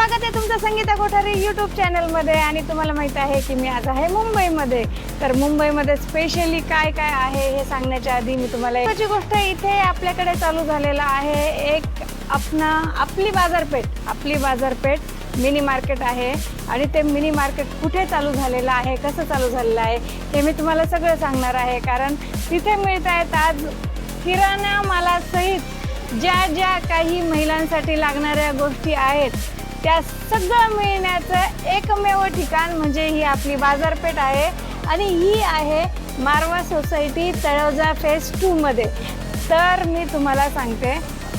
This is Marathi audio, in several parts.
स्वागत आहे तुमचं संगीता कोठारी यूट्यूब चॅनलमध्ये आणि तुम्हाला माहीत आहे की मी आज आहे मुंबईमध्ये. तर मुंबईमध्ये स्पेशली काय काय आहे हे सांगण्याच्या आधी मी तुम्हाला एक गोष्ट इथे आपल्याकडे चालू झालेला आहे. एक आपणा आपली बाजारपेठ आपली बाजारपेठ मिनी मार्केट आहे. आणि ते मिनी मार्केट कुठे चालू झालेलं आहे कसं चालू झालेलं आहे हे मी तुम्हाला सगळं सांगणार आहे. कारण तिथे मिळत आहेत आज किराणा मालासहित ज्या ज्या काही महिलांसाठी लागणाऱ्या गोष्टी आहेत त्या सगळं मिळण्याचं एकमेव ठिकाण म्हणजे ही आपली बाजारपेठ आहे. आणि ही आहे मारवा सोसायटी तळोजा फेस टूमध्ये तर मी तुम्हाला सांगते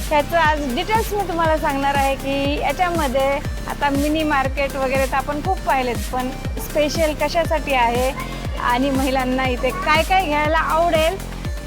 ह्याचं आज डिटेल्स मी तुम्हाला सांगणार आहे की याच्यामध्ये आता मिनी मार्केट वगैरे तर आपण खूप पाहिलेत पण स्पेशल कशासाठी आहे आणि महिलांना इथे काय काय घ्यायला आवडेल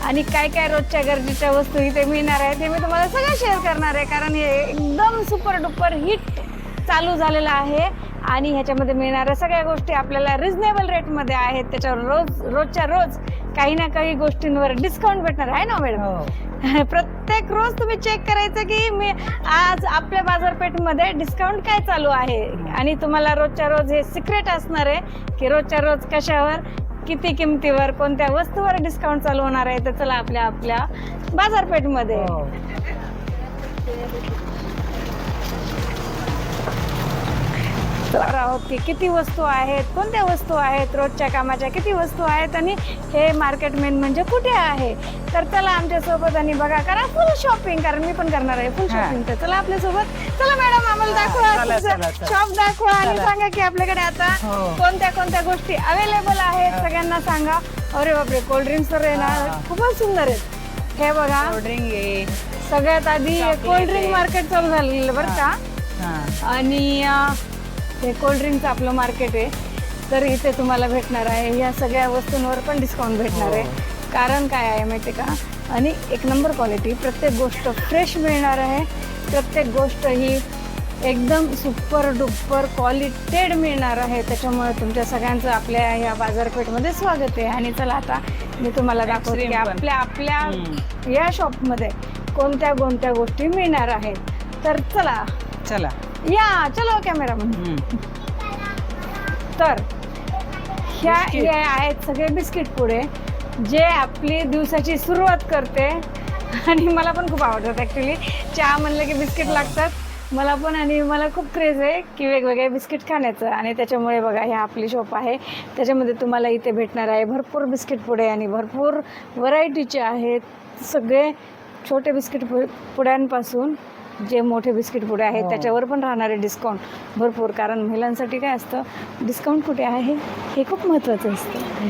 आणि काय काय रोजच्या गरजेच्या वस्तू इथे मिळणार आहेत हे मी तुम्हाला सगळं शेअर करणार आहे कारण हे एकदम सुपर डुपर हिट चालू झालेलं आहे आणि ह्याच्यामध्ये मिळणाऱ्या सगळ्या गोष्टी आपल्याला रिझनेबल रेटमध्ये आहेत. त्याच्यावर रोज रोजच्या रोज काही ना काही गोष्टींवर डिस्काउंट भेटणार आहे ना मॅडम प्रत्येक रोज तुम्ही चेक करायचं की मी आज आपल्या बाजारपेठमध्ये डिस्काउंट काय चालू आहे? आणि तुम्हाला रोजच्या रोज हे सिक्रेट असणार आहे की रोजच्या रोज कशावर किती किमतीवर कोणत्या वस्तूवर डिस्काउंट चालू होणार आहे तर चला आपल्या आपल्या बाजारपेठमध्ये. तर आहोत की किती वस्तू आहेत? कोणत्या वस्तू आहेत? रोजच्या कामाच्या किती वस्तू आहेत? आणि हे मार्केट मेन म्हणजे कुठे आहे? तर चला आमच्यासोबत आणि बघा करा फुल शॉपिंग कारण मी पण करणार आहे फुल. शॉपिंग तर चला आपल्यासोबत चला मॅडम आम्हाला दाखवा. शॉप दाखवा आणि. सांगा की आपल्याकडे आता हो. कोणत्या कोणत्या गोष्टी अवेलेबल आहेत? सगळ्यांना सांगा. अरे बापरे कोल्ड्रिंक्स तर आहे ना हा. खूपच सुंदर आहेत. हे बघा. कोल्ड्रिंक आहे. सगळ्यात आधी कोल्ड्रिंक आहे. मार्केट चालू झालेलं बरं का. आणि हे कोल्ड्रिंकचं आपलं मार्केट आहे. तर इथे तुम्हाला भेटणार आहे. या सगळ्या वस्तूंवर पण डिस्काउंट भेटणार आहे. हो. कारण काय आहे माहिती आहे का? आणि एक नंबर क्वालिटी प्रत्येक गोष्ट फ्रेश मिळणार आहे. प्रत्येक गोष्ट ही एकदम सुपर डुपर क्वालिटेड मिळणार आहे. त्याच्यामुळे तुमच्या सगळ्यांचं आपल्या ह्या बाजारपेठमध्ये स्वागत आहे. आणि चला आता मी तुम्हाला दाखवते की. आपल्या आपल्या. या शॉपमध्ये कोणत्या कोणत्या गोष्टी मिळणार आहेत. तर चला. चला. या चलो कॅमेरा हम्म. तर ह्या. हे आहेत सगळे बिस्किट पुढे जे आपली दिवसाची सुरुवात करते. आणि मला पण खूप आवडतात ॲक्च्युली चहा म्हणलं की बिस्किट लागतात. मला पण आणि मला खूप क्रेज आहे की वेगवेगळे बिस्किट खाण्याचं. आणि त्याच्यामुळे बघा हे आपली शॉप आहे. त्याच्यामध्ये तुम्हाला इथे भेटणार आहे भरपूर बिस्किट पुढे आणि भरपूर व्हरायटीचे आहेत सगळे छोटे बिस्किट पुड्यांपासून जे मोठे बिस्किट पुढे आहेत हो. त्याच्यावर पण राहणारे डिस्काउंट भरपूर कारण महिलांसाठी काय असतं डिस्काउंट कुठे आहे हे खूप महत्त्वाचं असतं